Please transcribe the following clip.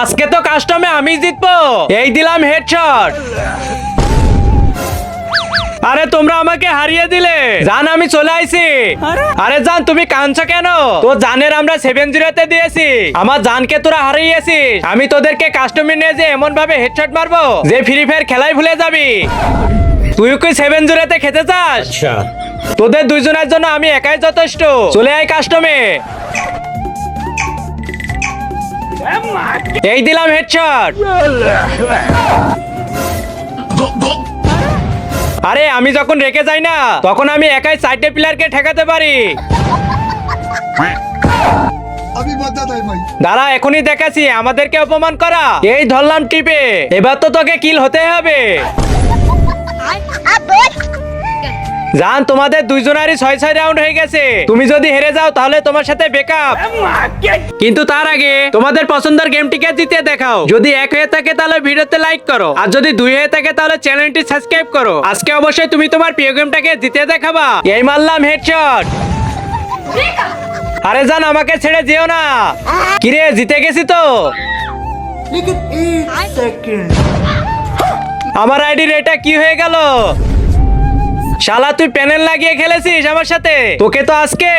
আজকে তো কাস্টমে আমি জিতবো। এই দিলাম হেডশট আরে তোমরা আমাকে হারিয়ে দিলে। জান আমি চলে আইছি। আরে। জান তুমি কাঁদছো কেন? তো জানের আমরা সেভেন জিরোতে দিয়েছি। আমার জানকে তোরা হারিয়েছিস। আমি তোদেরকে কাস্টমে নিয়ে যে এমন ভাবে হেডশট মারবো যে ফ্রি ফায়ার খেলাই ভুলে যাবি। তুই কি সেভেন জিরোতে খেতে চাস? তোদের দুইজনের জন্য আমি একাই যথেষ্ট। চলে আয় কাস্টমে এই দিলাম হেডশট। আরে, আমি যখন রেখে যাই না, তখন আমি একাই সাইডে প্লেয়ারকে ঠেকাতে পারি। দাঁড়া, এখনই দেখাছি আমাদেরকে অপমান করা। এই ধরলাম টিপে। এবার তো তোকে কিল হতে হবে। জান তোমাদের দুইজনারই ছয় ছয় রাউন্ড হয়ে গেছে। তুমি যদি হেরে যাও তাহলে তোমার সাথে বেকআপ কিন্তু তার আগে তোমাদের পছন্দের গেমটিকে জিতে দেখাও। যদি এক হয়ে থাকে তাহলে ভিডিওতে লাইক করো। আর যদি দুই হয়ে থাকে তাহলে চ্যানেলটি সাবস্ক্রাইব করো। আজকে অবশ্যই তুমি তোমার প্রিয় গেমটাকে জিতে দেখাবা। এই মারলাম হেডশট আরে জান আমাকে ছেড়ে যেও না। কিরে জিতে গেছি তো। আমার আইডির এটা কি হয়ে গেল? শালা তুই প্যানেল লাগিয়ে খেলেছিস আমার সাথে? তোকে তো আজকে